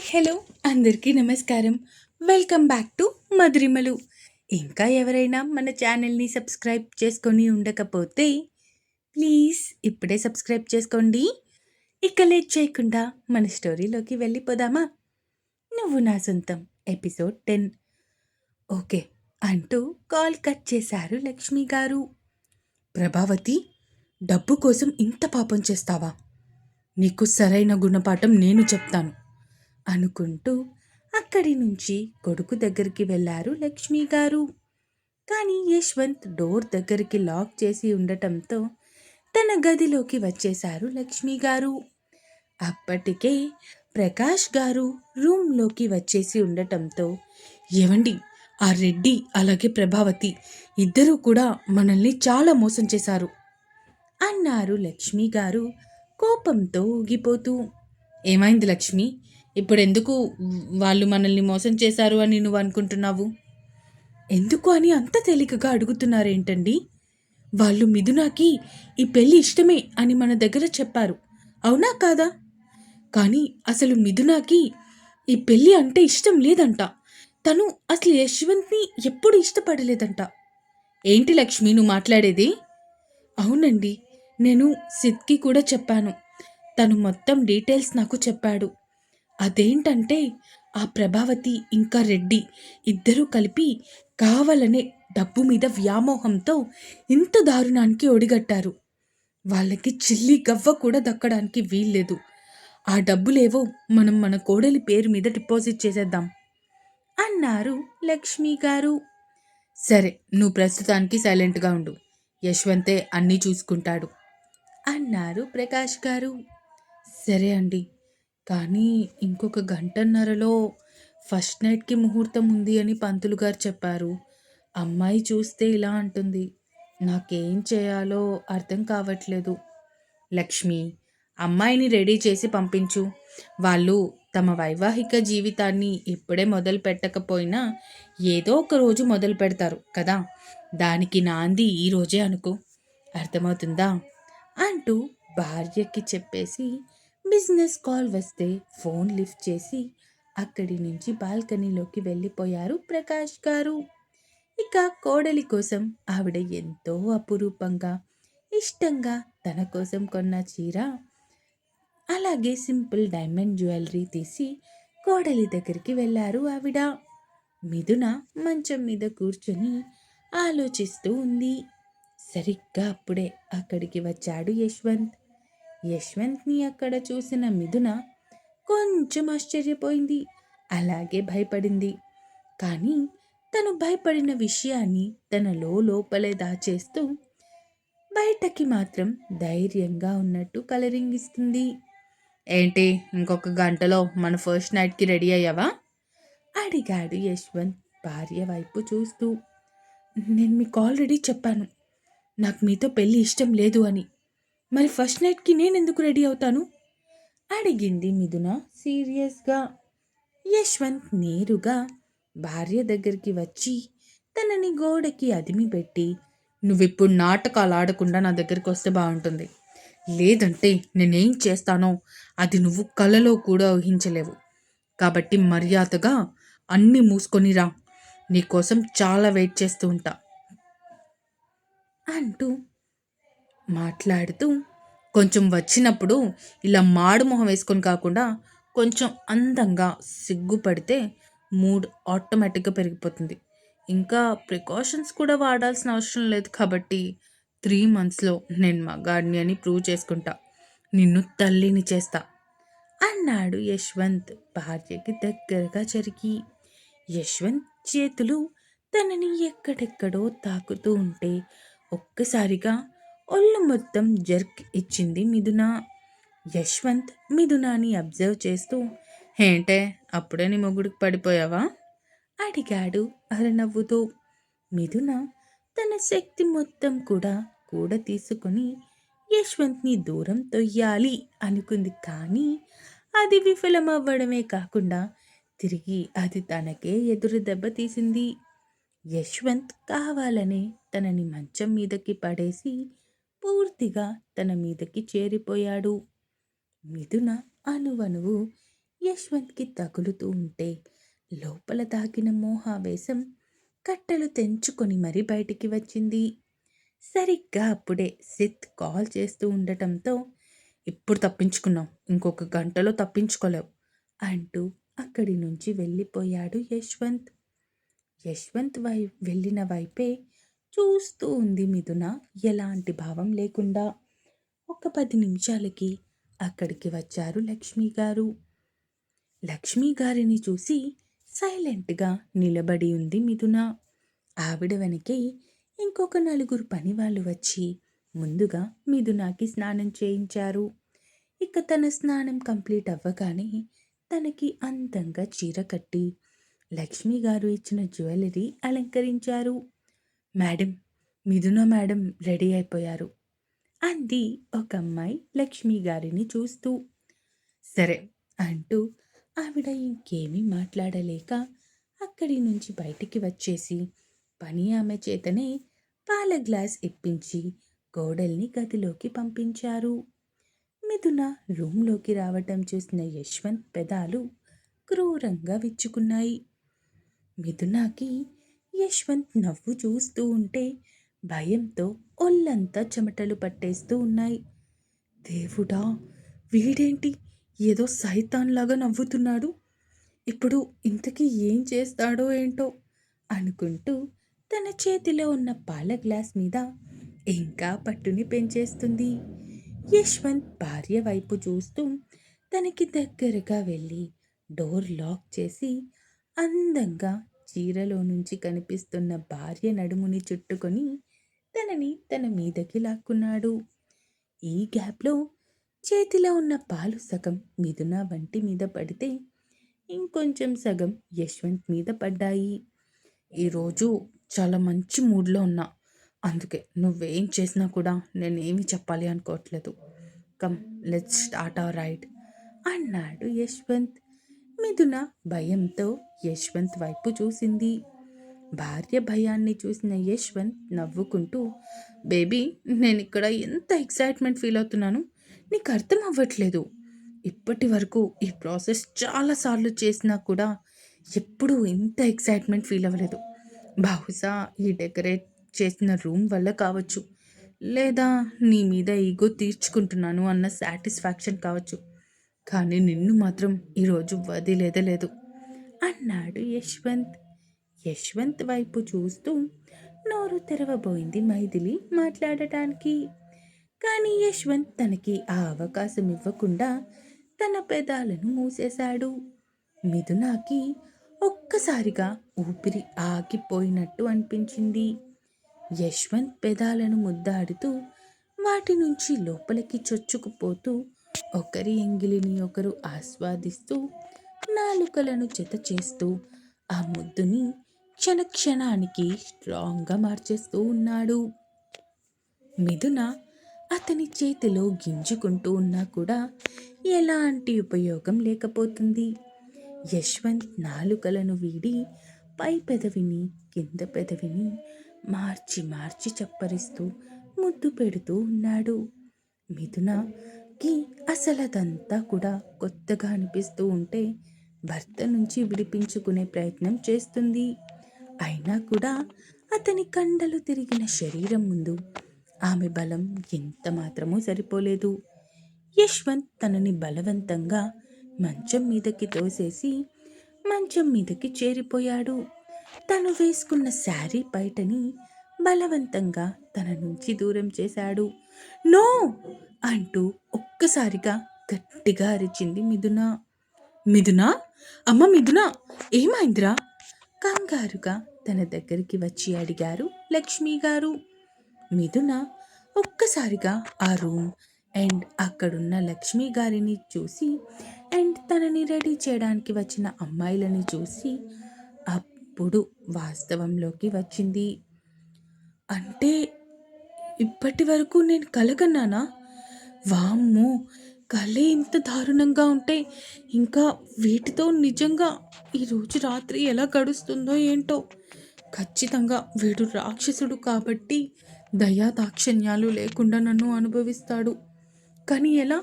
Hi hello. అందరికీ నమస్కారం. Welcome back to మధురిమలు. ఇంకా ఎవరైనా మన ఛానల్ని సబ్స్క్రైబ్ చేసుకొని ఉండకపోతే ప్లీజ్ ఇప్పుడే సబ్స్క్రైబ్ చేసుకోండి. ఇక లేట్ చేయకుండా మన స్టోరీలోకి వెళ్ళిపోదామా? Nuvvu Naa Sontham episode ten. Okay అంటూ కాల్ కట్ చేశారు లక్ష్మి గారు. ప్రభావతి డబ్బు కోసం ఇంత పాపం చేస్తావా? నీకు సరైన గుణపాఠం నేను చెప్తాను. అనుకుంటూ అక్కడి నుంచి కొడుకు దగ్గరికి వెళ్ళారు లక్ష్మి గారు కానీ యశ్వంత్ డోర్ దగ్గరికి లాక్ చేసి ఉండటంతో తన గదిలోకి వచ్చేశారు లక్ష్మి గారు అప్పటికే ప్రకాష్ గారు రూమ్లోకి వచ్చేసి ఉండటంతో ఏవండి ఆ రెడ్డి అలాగే ప్రభావతి ఇద్దరూ కూడా మనల్ని చాలా మోసం చేశారు అన్నారు లక్ష్మి గారు కోపంతో ఊగిపోతూ. ఏమైంది లక్ష్మి? ఇప్పుడు ఎందుకు వాళ్ళు మనల్ని మోసం చేశారు అని నువ్వు అనుకుంటున్నావు? ఎందుకు అని అంత తేలికగా అడుగుతున్నారేంటండి? వాళ్ళు మిథునాకి ఈ పెళ్ళి ఇష్టమే అని మన దగ్గర చెప్పారు. అవునా కాదా? కానీ అసలు మిథునాకి ఈ పెళ్ళి అంటే ఇష్టం లేదంట. తను అసలు యశ్వంత్ని ఎప్పుడు ఇష్టపడలేదంట. ఏంటి లక్ష్మి నువ్వు మాట్లాడేది? అవునండి నేను సిద్కి కూడా చెప్పాను. తను మొత్తం డీటెయిల్స్ నాకు చెప్పాడు. అదేంటంటే ఆ ప్రభావతి ఇంకా రెడ్డి ఇద్దరూ కలిపి కావాలనే డబ్బు మీద వ్యామోహంతో ఇంత దారుణానికి ఒడిగట్టారు. వాళ్ళకి చిల్లి గవ్వ కూడా దక్కడానికి వీల్లేదు. ఆ డబ్బులేవో మనం మన కోడలి పేరు మీద డిపాజిట్ చేసేద్దాం అన్నారు లక్ష్మి గారు. సరే నువ్వు ప్రస్తుతానికి సైలెంట్గా ఉండు. యశ్వంతే అన్నీ చూసుకుంటాడు అన్నారు ప్రకాష్ గారు. సరే అండి. కానీ ఇంకొక గంటన్నరలో ఫస్ట్ నైట్కి ముహూర్తం ఉంది అని పంతులు గారు చెప్పారు. అమ్మాయి చూస్తే ఇలా అంటుంది. నాకేం చేయాలో అర్థం కావట్లేదు. లక్ష్మి అమ్మాయిని రెడీ చేసి పంపించు. వాళ్ళు తమ వైవాహిక జీవితాన్ని ఇప్పుడే మొదలు పెట్టకపోయినా ఏదో ఒక రోజు మొదలు పెడతారు కదా. దానికి నాంది ఈ రోజే అనుకో. అర్థమవుతుందా? అంటూ భార్యకి చెప్పేసి బిజినెస్ కాల్ వస్తే ఫోన్ లిఫ్ట్ చేసి అక్కడి నుంచి బాల్కనీలోకి వెళ్ళిపోయారు ప్రకాష్ గారు. ఇక కోడలి కోసం ఆవిడ ఎంతో అపురూపంగా ఇష్టంగా తన కోసం కొన్న చీర అలాగే సింపుల్ డైమండ్ జ్యువెలరీ తీసి కోడలి దగ్గరికి వెళ్ళారు ఆవిడ. మిథున మంచం మీద కూర్చొని ఆలోచిస్తూ ఉంది. సరిగ్గా అప్పుడే అక్కడికి వచ్చాడు యశ్వంత్. యశ్వంత్ని అక్కడ చూసిన మిథున కొంచెం ఆశ్చర్యపోయింది. అలాగే భయపడింది. కానీ తను భయపడిన విషయాన్ని తనలో లోపలే దాచేస్తూ బయటకి మాత్రం ధైర్యంగా ఉన్నట్టు కలరింగ్ ఇస్తుంది ఏంటి ఇంకొక గంటలో మన ఫస్ట్ నైట్కి రెడీ అయ్యావా? అడిగాడు యశ్వంత్ భార్య వైపు చూస్తూ. నేను మీకు ఆల్రెడీ చెప్పాను. నాకు మీతో పెళ్ళి ఇష్టం లేదు అని. మరి ఫస్ట్ నైట్కి నేను ఎందుకు రెడీ అవుతాను? అడిగింది మిథున సీరియస్గా. యశ్వంత్ నేరుగా భార్య దగ్గరికి వచ్చి తనని గోడకి అదిమి పెట్టి నువ్విప్పుడు నాటకాలు ఆడకుండా నా దగ్గరికి వస్తే బాగుంటుంది. లేదంటే నేనేం చేస్తానో అది నువ్వు కలలో కూడా ఊహించలేవు. కాబట్టి మర్యాదగా అన్నీ మూసుకొని రా. నీకోసం చాలా వెయిట్ చేస్తూ ఉంటా. అంటూ మాట్లాడుతూ కొంచెం వచ్చినప్పుడు ఇలా మాడు మొహం వేసుకొని కాకుండా కొంచెం అందంగా సిగ్గుపడితే మూడ్ ఆటోమేటిక్గా పెరిగిపోతుంది. ఇంకా ప్రికాషన్స్ కూడా వాడాల్సిన అవసరం లేదు కాబట్టి త్రీ మంత్స్లో నేను మగాడిని అని ప్రూవ్ చేసుకుంటా. నిన్ను తల్లిని చేస్తా అన్నాడు యశ్వంత్ భార్యకి దగ్గరగా జరిగి యశ్వంత్ చేతులు తనని ఎక్కడెక్కడో తాకుతూ ఉంటే ఒక్కసారిగా ఒళ్ళు మొత్తం జర్క్ ఇచ్చింది మిథున. యశ్వంత్ మిథునాని అబ్జర్వ్ చేస్తూ ఏంటే అప్పుడే నీ మొగుడికి పడిపోయావా? అడిగాడు అరనవ్వుతూ. మిథున తన శక్తి మొత్తం కూడా కూడా తీసుకొని యశ్వంత్ని దూరం తొయ్యాలి అనుకుంది కానీ అది విఫలమవ్వడమే కాకుండా తిరిగి అది తనకే ఎదురు దెబ్బ తీసింది. యశ్వంత్ కావాలనే తనని మంచం మీదకి పడేసి పూర్తిగా తన మీదకి చేరిపోయాడు. మిథున అనువనువు యశ్వంత్కి తగులుతూ ఉంటే లోపల దాగిన మోహావేశం కట్టెలు తెంచుకొని మరీ బయటికి వచ్చింది. సరిగ్గా అప్పుడే సిత్ కాల్ చేస్తూ ఉండటంతో ఇప్పుడు తప్పించుకున్నాం ఇంకొక గంటలో తప్పించుకోలేవు అంటూ అక్కడి నుంచి వెళ్ళిపోయాడు యశ్వంత్. యశ్వంత్ వై వెళ్ళిన వైపే చూస్తూ ఉంది మిథున. ఎలాంటి భావం లేకుండా ఒక పది నిమిషాలకి అక్కడికి వచ్చారు లక్ష్మి గారు. లక్ష్మి గారిని చూసి సైలెంట్గా నిలబడి ఉంది మిథున. ఆవిడ వెనకే ఇంకొక నలుగురు పనివాళ్ళు వచ్చి ముందుగా మిథునాకి స్నానం చేయించారు. ఇక తన స్నానం కంప్లీట్ అవ్వగానే తనకి అందంగా చీర కట్టి లక్ష్మి గారు ఇచ్చిన జ్యువెలరీ అలంకరించారు. మేడం మిథున మేడం రెడీ అయిపోయారు అంది ఒక అమ్మాయి లక్ష్మి గారిని చూస్తూ. సరే అంటూ ఆవిడ ఇంకేమీ మాట్లాడలేక అక్కడి నుంచి బయటికి వచ్చేసి పని ఆమె చేతనే పాల గ్లాస్ ఇప్పించి గోడల్ని గదిలోకి పంపించారు. మిథున రూమ్లోకి రావటం చూసిన యశ్వంత్ పెదాలు క్రూరంగా విచ్చుకున్నాయి. మిథునాకి యశ్వంత్ నవ్వు చూస్తూ ఉంటే భయంతో ఒళ్ళంతా చెమటలు పట్టేస్తూ ఉన్నాయి. దేవుడా వీడేంటి? ఏదో సైతాన్లాగా నవ్వుతున్నాడు. ఇప్పుడు ఇంతకీ ఏం చేస్తాడో ఏంటో అనుకుంటూ తన చేతిలో ఉన్న పాల గ్లాస్ మీద ఇంకా పట్టుని పెంచేస్తుంది. యశ్వంత్ భార్య వైపు చూస్తూ తనకి దగ్గరగా వెళ్ళి డోర్ లాక్ చేసి అందంగా చీరలో నుంచి కనిపిస్తున్న భార్య నడుముని చుట్టుకొని తనని తన మీదకి లాక్కున్నాడు. ఈ గ్యాప్లో చేతిలో ఉన్న పాలు సగం మిథున వంటి మీద పడితే ఇంకొంచెం సగం యశ్వంత్ మీద పడ్డాయి. ఈరోజు చాలా మంచి మూడ్లో ఉన్నా. అందుకే నువ్వేం చేసినా కూడా నేనేమి చెప్పాలి అనుకోవట్లేదు. Come let's start our ride అన్నాడు యశ్వంత్. మిథున భయంతో యశ్వంత్ వైపు చూసింది. భార్య భయాన్ని చూసిన యశ్వంత్ నవ్వుకుంటూ బేబీ నేను ఇక్కడ ఎంత ఎక్సైట్మెంట్ ఫీల్ అవుతున్నాను? నీకు అర్థం అవ్వట్లేదు. ఇప్పటి వరకు ఈ ప్రాసెస్ చాలాసార్లు చేసినా కూడా ఎప్పుడూ ఇంత ఎక్సైట్మెంట్ ఫీల్ అవ్వలేదు. బహుశా ఈ డెకరేట్ చేసిన రూమ్ వల్ల కావచ్చు లేదా నీ మీద ఈగో తీర్చుకుంటున్నాను అన్న సాటిస్ఫాక్షన్ కావచ్చు. కానీ నిన్ను మాత్రం ఈరోజు వదిలేదలేదు. అన్నాడు యశ్వంత్. యశ్వంత్ వైపు చూస్తూ నోరు తెరవబోయింది మైథిలి మాట్లాడటానికి. కానీ యశ్వంత్ తనకి ఆ అవకాశం ఇవ్వకుండా తన పెదాలను మూసేశాడు. మిథునాకి ఒక్కసారిగా ఊపిరి ఆగిపోయినట్టు అనిపించింది. యశ్వంత్ పెదాలను ముద్దాడుతూ వాటి నుంచి లోపలికి చొచ్చుకుపోతూ ఒకరి ఎంగిలిని ఒకరు ఆస్వాదిస్తూ నాలుకలను జత చేస్తూ ఆ ముద్దుని క్షణక్షణానికి స్ట్రాంగ్గా మార్చేస్తూ ఉన్నాడు. మిథున అతని చేతిలో గింజుకుంటూ ఉన్నా కూడా ఎలాంటి ఉపయోగం లేకపోతుంది. యశ్వంత్ నాలుకలను వీడి పై పెదవిని కింద పెదవిని మార్చి మార్చి చప్పరిస్తూ ముద్దు పెడుతూ ఉన్నాడు. మిథున మిథునకి అసలు అదంతా కూడా కొత్తగా అనిపిస్తూ ఉంటే భర్త నుంచి విడిపించుకునే ప్రయత్నం చేస్తుంది. అయినా కూడా అతని కండలు తిరిగిన శరీరం ముందు ఆమె బలం ఎంత మాత్రమూ సరిపోలేదు. యశ్వంత్ తనని బలవంతంగా మంచం మీదకి తోసేసి మంచం మీదకి చేరిపోయాడు. తను వేసుకున్న శారీ బయటని బలవంతంగా తన నుంచి దూరం చేశాడు. నో! అంటూ ఒక్కసారిగా గట్టిగా అరిచింది మిథున. మిథున? అమ్మ మిథున ఏమైందిరా? కంగారుగా తన దగ్గరికి వచ్చి అడిగారు లక్ష్మి గారు. మిథున ఒక్కసారిగా ఆ రూమ్ అండ్ అక్కడున్న లక్ష్మి గారిని చూసి అండ్ తనని రెడీ చేయడానికి వచ్చిన అమ్మాయిలని చూసి అప్పుడు వాస్తవంలోకి వచ్చింది. అంటే ఇప్పటి వరకు నేను కలగన్నానా? వామ్మో కళే ఇంత దారుణంగా ఉంటే ఇంకా వీటితో నిజంగా ఈరోజు రాత్రి ఎలా గడుస్తుందో ఏంటో. ఖచ్చితంగా వీడు రాక్షసుడు కాబట్టి దయా దాక్షిణ్యాలు లేకుండా నన్ను అనుభవిస్తాడు. కానీ ఎలా?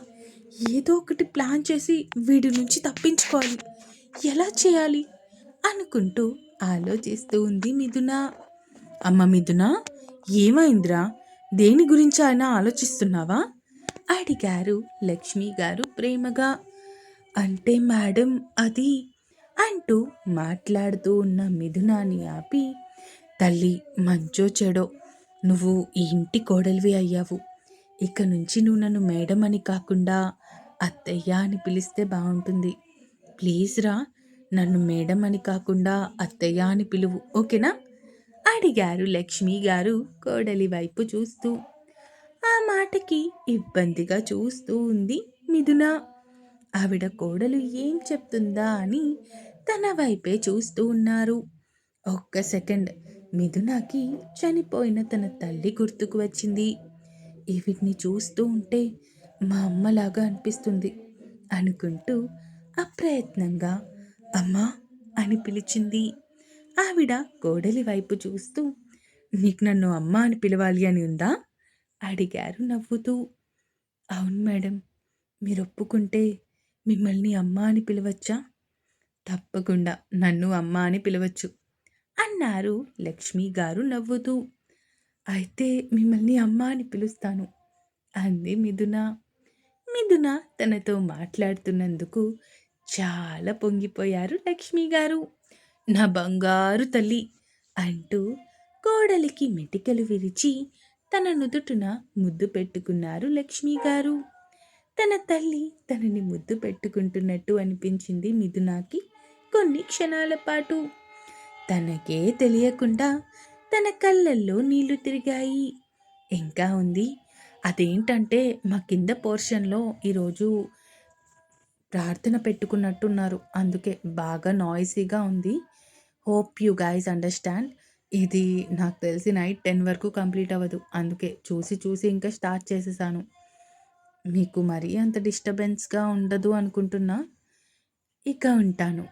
ఏదో ఒకటి ప్లాన్ చేసి వీడి నుంచి తప్పించుకోవాలి. ఎలా చేయాలి? అనుకుంటూ ఆలోచిస్తూ ఉంది మిథున. అమ్మ మిథున ఏమైందిరా? దేని గురించి ఆయన ఆలోచిస్తున్నావా? అడిగారు లక్ష్మి గారు ప్రేమగా. అంటే మేడం అది అంటూ మాట్లాడుతూ ఉన్న మిథునాన్ని ఆపి తల్లి మంచో చెడో నువ్వు ఈ ఇంటి కోడలివి అయ్యావు. ఇక నుంచి నువ్వు నన్ను మేడం అని కాకుండా అత్తయ్య అని పిలిస్తే బాగుంటుంది ప్లీజ్ రా నన్ను మేడం అని కాకుండా అత్తయ్య అని పిలువు ఓకేనా? అడిగారు లక్ష్మి గారు కోడలి వైపు చూస్తూ. మాటకి ఇబ్బందిగా చూస్తూ ఉంది మిథున. ఆవిడ కోడలు ఏం చెప్తుందా అని తన వైపే చూస్తూ ఉన్నారు. ఒక్క సెకండ్. మిథునాకి చనిపోయిన తన తల్లి గుర్తుకు వచ్చింది. వీటిని చూస్తూ ఉంటే మా అమ్మలాగా అనిపిస్తుంది అనుకుంటూ అప్రయత్నంగా అమ్మా అని పిలిచింది. ఆవిడ కోడలి వైపు చూస్తూ నీకు నన్ను అమ్మ అని పిలవాలి అని ఉందా? అడిగారు నవ్వుతూ. అవును మేడం మీరు ఒప్పుకుంటే మిమ్మల్ని అమ్మ అని పిలవచ్చా? తప్పకుండా నన్ను అమ్మ అని పిలవచ్చు అన్నారు లక్ష్మి గారు నవ్వుతూ. అయితే మిమ్మల్ని అమ్మ అని పిలుస్తాను అంది మిథున. మిథున తనతో మాట్లాడుతున్నందుకు చాలా పొంగిపోయారు లక్ష్మి గారు. నా బంగారు తల్లి అంటూ కోడలికి మెటికలు విరిచి తన నుదుటున ముద్దు పెట్టుకున్నారు లక్ష్మి గారు. తన తల్లి తనని ముద్దు పెట్టుకుంటున్నట్టు అనిపించింది మిథునాకి కొన్ని క్షణాల పాటు. తనకే తెలియకుండా తన కళ్ళల్లో నీళ్ళు తిరిగాయి. ఇంకా ఉంది. అదేంటంటే మా కింద పోర్షన్లో ఈరోజు ప్రార్థన పెట్టుకున్నట్టున్నారు. అందుకే బాగా నాయిసీగా ఉంది. Hope you guys understand. ఇది నాకు తెలిసి నైట్ టెన్ వరకు కంప్లీట్ అవ్వదు. అందుకే చూసి చూసి ఇంకా స్టార్ట్ చేసేసాను. మీకు మరీ అంత డిస్టర్బెన్స్గా ఉండదు అనుకుంటున్నా ఇక ఉంటాను.